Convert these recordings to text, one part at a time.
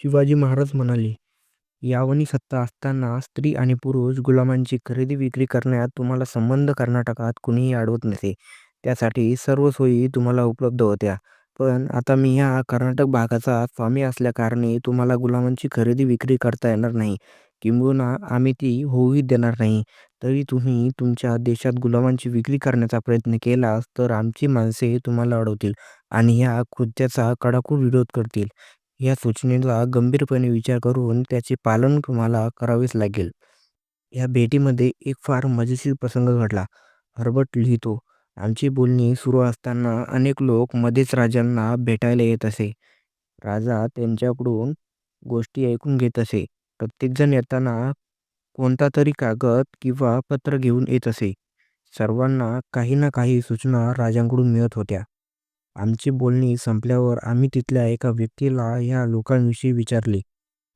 शिवाजी महाराज म्हणाले, यावनी सत्ता असताना स्त्री आणि पुरुष गुलामांची खरेदी विक्री करण्यात तुम्हाला संबंध कर्नाटकात कुणीही अडवत नसे. त्यासाठी सर्व सोयी तुम्हाला उपलब्ध होत्या. पण आता मी ह्या कर्नाटक भागाचा स्वामी असल्याकारणे तुम्हाला गुलामांची खरेदी विक्री करता येणार नाही. किंबहुना आम्ही ती होऊही देणार नाही. तरी तुम्ही तुमच्या देशात गुलामांची विक्री करण्याचा प्रयत्न केलास तर आमची माणसे तुम्हाला अडवतील आणि ह्या कृत्याचा कडाडून विरोध करतील. या सूचनेचा गंभीरपणे विचार करून त्याचे पालन तुम्हाला करावेच लागेल. या भेटीमध्ये एक फार मजेशीर प्रसंग घडला. हर्बर्ट लिहितो, आमची बोलणी सुरू असताना अनेक लोक मध्येच राजांना भेटायला येत असे. राजा त्यांच्याकडून गोष्टी ऐकून घेत असे. प्रत्येकजण येताना कोणता तरी कागद किंवा पत्र घेऊन येत असे. सर्वांना काही ना काही सूचना राजांकडून मिळत होत्या. आमची बोलणी संपल्यावर आम्ही तिथल्या एका व्यक्तीला ह्या लोकांविषयी विचारले.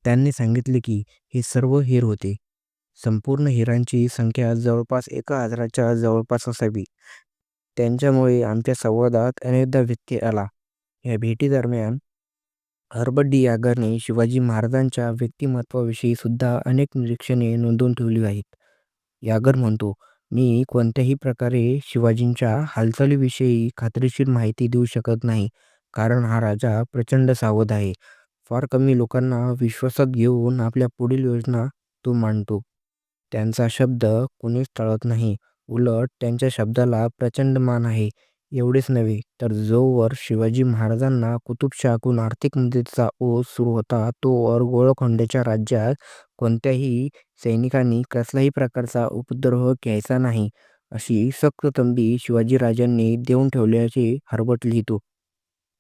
त्यांनी सांगितले की हे सर्व हेर होते. संपूर्ण हिरांची संख्या जवळपास एका हजाराच्या जवळपास असावी. त्यांच्यामुळे आमच्या संवादात अनेकदा व्यत्यय आला. या भेटीदरम्यान हर्बर्ट यागरने शिवाजी महाराजांच्या व्यक्तिमत्त्वाविषयी सुद्धा अनेक निरीक्षणे नोंदवून ठेवली आहेत. यागर म्हणतो, मी कोणत्याही प्रकारे शिवाजींच्या हालचालीविषयी खात्रीशीर माहिती देऊ शकत नाही कारण हा राजा प्रचंड सावध आहे. फार कमी लोकांना विश्वासात घेऊन आपल्या पुढील योजना तो मांडतो. त्यांचा शब्द कुणीच टाळत नाही. उलट त्यांच्या शब्दाला प्रचंड मान आहे. एवढेच नव्हे तर जोवर शिवाजी महाराजांना कुतुबशाहकडून आर्थिक मदतीचा ओघ सुरू होता तोवर गोवळकोंड्याच्या राज्यात कोणत्याही सैनिकांनी कसल्याही प्रकारचा उपद्रव घ्यायचा नाही, अशी सक्त तंबी शिवाजीराजांनी देऊन ठेवल्याचे हरबट लिहितो.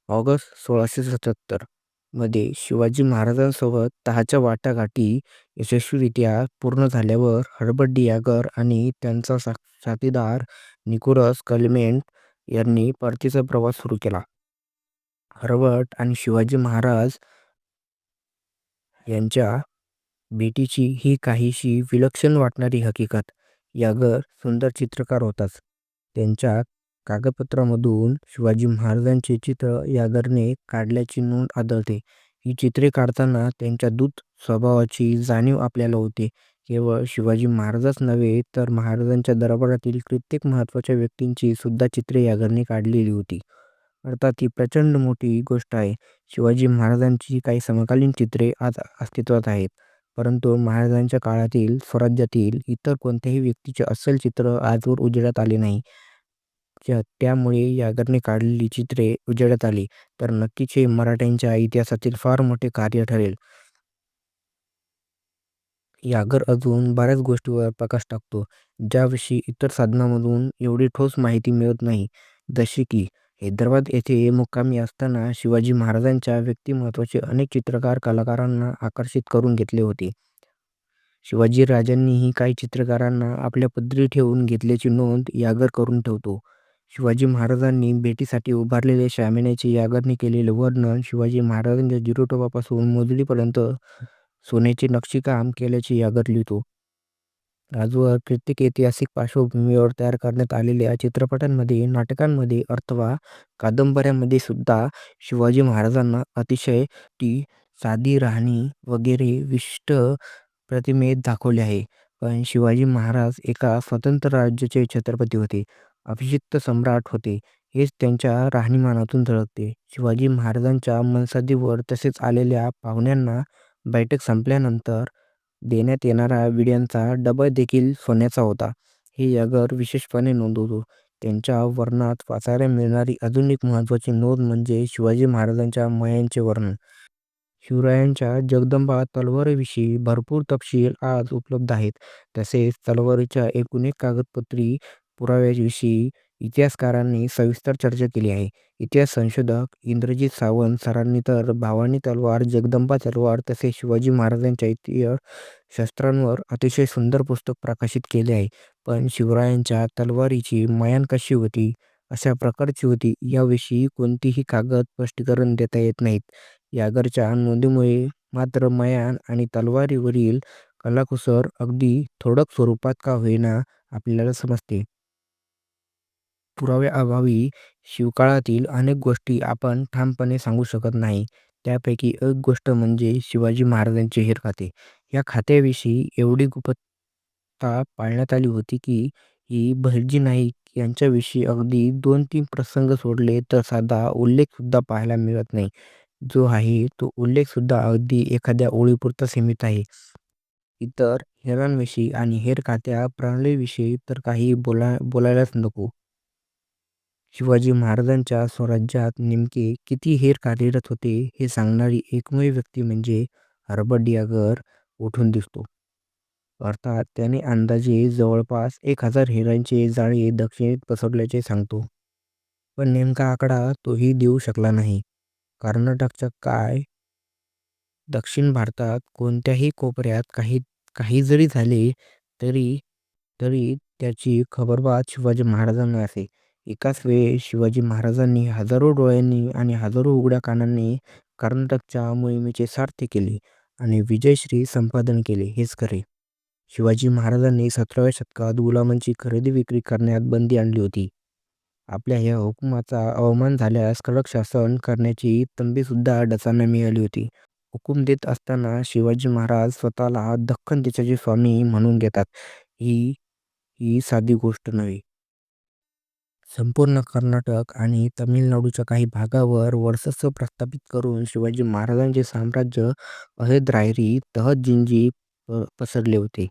ऑगस्ट सोळाशे सत्तरमध्ये शिवाजी महाराजांसोबत तहाच्या वाटाघाटी यशस्वीरित्या पूर्ण झाल्यावर हरबट डियागर आणि त्यांचा साथीदार निकोलस क्लेमेंट यांनी परतीचा प्रवास सुरू केला. हरबट आणि शिवाजी महाराज यांच्या भेटीची ही काहीशी विलक्षण वाटणारी हकीकत. यागर सुंदर चित्रकार होताच. त्यांच्या कागदपत्रांमधून शिवाजी महाराजांचे चित्र यागरने काढल्याची नोंद आढळते. ही चित्रे काढताना त्यांच्या दूत स्वभावाची जाणीव आपल्याला होते. केवळ शिवाजी महाराजच नव्हे तर महाराजांच्या दरबारातील कित्येक महत्त्वाच्या व्यक्तींची सुद्धा चित्रे यागरने काढलेली होती. अर्थात ही प्रचंड मोठी गोष्ट आहे. शिवाजी महाराजांची काही समकालीन चित्रे आज अस्तित्वात आहेत. परंतु महाराजांच्या काळातील स्वराज्यातील इतर कोणत्याही व्यक्तीचे अस्सल चित्र आजवर उजेडात आले नाही. त्यामुळे यागरने काढलेली चित्रे उजेडात आली तर नक्कीच हे मराठ्यांच्या इतिहासातील फार मोठे कार्य ठरेल. यागर अजून बऱ्याच गोष्टींवर प्रकाश टाकतो, ज्याविषयी इतर साधनांमधून एवढी ठोस माहिती मिळत नाही. जसे की हैदराबाद येथे मुक्कामी असताना शिवाजी महाराजांच्या व्यक्तिमत्त्वाचे अनेक चित्रकार कलाकारांना आकर्षित करून घेतले होते. शिवाजीराजांनीही काही चित्रकारांना आपल्या पदरी ठेवून घेतल्याची नोंद यागर करून ठेवतो. शिवाजी महाराजांनी भेटीसाठी उभारलेल्या शामियान्याचे यागरने केलेले वर्णन शिवाजी महाराजांच्या जिरोटोपापासून मुजलीपर्यंत सोन्याचे नक्षीकाम केल्याचे यागर लिहितो. आजवर कित्येक ऐतिहासिक पार्श्वभूमीवर तयार करण्यात आलेल्या चित्रपटांमध्ये, नाटकांमध्ये अथवा कादंबऱ्यांमध्ये सुद्धा शिवाजी महाराजांना अतिशय टी साधी राहणी वगैरे विशिष्ट प्रतिमेत दाखवले आहे. पण शिवाजी महाराज एका स्वतंत्र राज्याचे छत्रपती होते, अभिषिक्त सम्राट होते हेच त्यांच्या राहणीमानातून झळकते. शिवाजी महाराजांच्या मनसद्दीवर तसेच आलेल्या पाहुण्यांना बैठक संपल्यानंतर देण्यात येणारा विड्यांचा डबा देखील सोन्याचा होता, हे यागर विशेषपणे नोंदवतो. त्यांच्या वर्णनात वाचायला मिळणारी अजून एक महत्त्वाची नोंद म्हणजे शिवाजी महाराजांच्या मयांचे वर्णन. शिवरायांच्या जगदंबा तलवारीविषयी भरपूर तपशील आज उपलब्ध आहेत. तसेच तलवारीच्या एकूण एक कागदपत्री पुराव्याविषयी इतिहासकारांनी सविस्तर चर्चा केली आहे. इतिहास संशोधक इंद्रजित सावंत सरांनी तर भावानी तलवार, जगदंबा तलवार तसेच शिवाजी महाराजांच्या इतिहास शस्त्रांवर अतिशय सुंदर पुस्तक प्रकाशित केले आहे. पण शिवरायांच्या तलवारीची मयान कशी होती, अशा प्रकारची होती याविषयी कोणतीही कागद स्पष्टीकरण देता येत नाहीत. यागरच्या नोंदींमुळे मात्र मयान आणि तलवारीवरील कलाकुसर अगदी थोडक स्वरूपात का होईना आपल्याला समजते. पुराव्याअभावी शिवकाळातील अनेक गोष्टी आपण ठामपणे सांगू शकत नाही. त्यापैकी एक गोष्ट म्हणजे शिवाजी महाराजांचे हेर खाते. या खात्याविषयी एवढी गुप्तता पाळण्यात आली होती की ही बहिर्जी नाईक यांच्याविषयी अगदी दोन तीन प्रसंग सोडले तर साधा उल्लेखसुद्धा पाहायला मिळत नाही. जो आहे तो उल्लेखसुद्धा अगदी एखाद्या ओळीपुरता सीमित आहे. इतर हेरांविषयी आणि हेर खात्या प्रणालीविषयी तर काही बोलायलाच नको. शिवाजी महाराजांच्या स्वराज्यात नेमके किती हेर कार्यरत होते हे सांगणारी एकमेव व्यक्ती म्हणजे हर्बट डियागर उठून दिसतो. अर्थात त्याने अंदाजे जवळपास एक हजार हेरांचे जाळे दक्षिणेत पसरल्याचे सांगतो. पण नेमका आकडा तोही देऊ शकला नाही. कर्नाटकच्या काय दक्षिण भारतात कोणत्याही कोपऱ्यात काही काही जरी झाले तरी तरी त्याची खबरबात शिवाजी महाराजांना असे. एकाच वेळेस शिवाजी महाराजांनी हजारो डोळ्यांनी आणि हजारो उघड्या कानांनी कर्नाटकच्या मोहिमेचे सार्थ केले आणि विजयश्री संपादन केले हेच खरे. शिवाजी महाराजांनी सतराव्या शतकात गुलामांची खरेदी विक्री करण्यात बंदी आणली होती. आपल्या या हुकुमाचा अवमान झाल्यास कडक शासन करण्याची तंबीसुद्धा डचांना मिळाली होती. हुकूम देत असताना शिवाजी महाराज स्वतःला दख्खन देशाचे स्वामी म्हणवून घेतात ही ही साधी गोष्ट नव्हे. संपूर्ण कर्नाटक आणि तामिळनाडूच्या काही भागावर वर्चस्व प्रस्थापित करून शिवाजी महाराजांचे साम्राज्य अहेदरायरी तहत-जिंजी पसरले होते.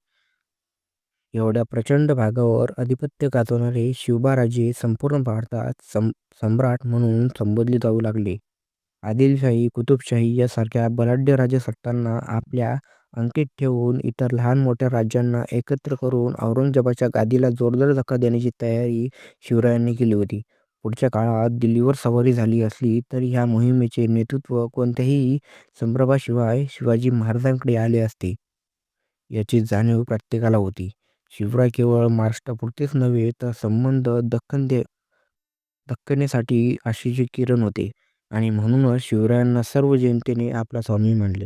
एवढ्या प्रचंड भागावर अधिपत्य गाजवणारे शिवबाराजे संपूर्ण भारतात सम्राट म्हणून संबोधले जाऊ लागले. आदिलशाही, कुतुबशाही यासारख्या बलाढ्य राजसत्तांना आपल्या अंकित ठेवून इतर लहान मोठ्या राज्यांना एकत्र करून औरंगजेबाच्या गादीला जोरदार धक्का देण्याची तयारी शिवरायांनी केली होती. पुढच्या काळात दिल्लीवर स्वारी झाली असली तरी ह्या मोहिमेचे नेतृत्व कोणत्याही संभ्रमाशिवाय शिवाजी महाराजांकडे आले असते याची जाणीव प्रत्येकाला होती. शिवराय केवळ महाराष्ट्रापुरतेच नव्हे तर संबंध दख्खनसाठी आशेचे किरण होते आणि म्हणूनच शिवरायांना सर्व जनतेने आपला स्वामी मानले.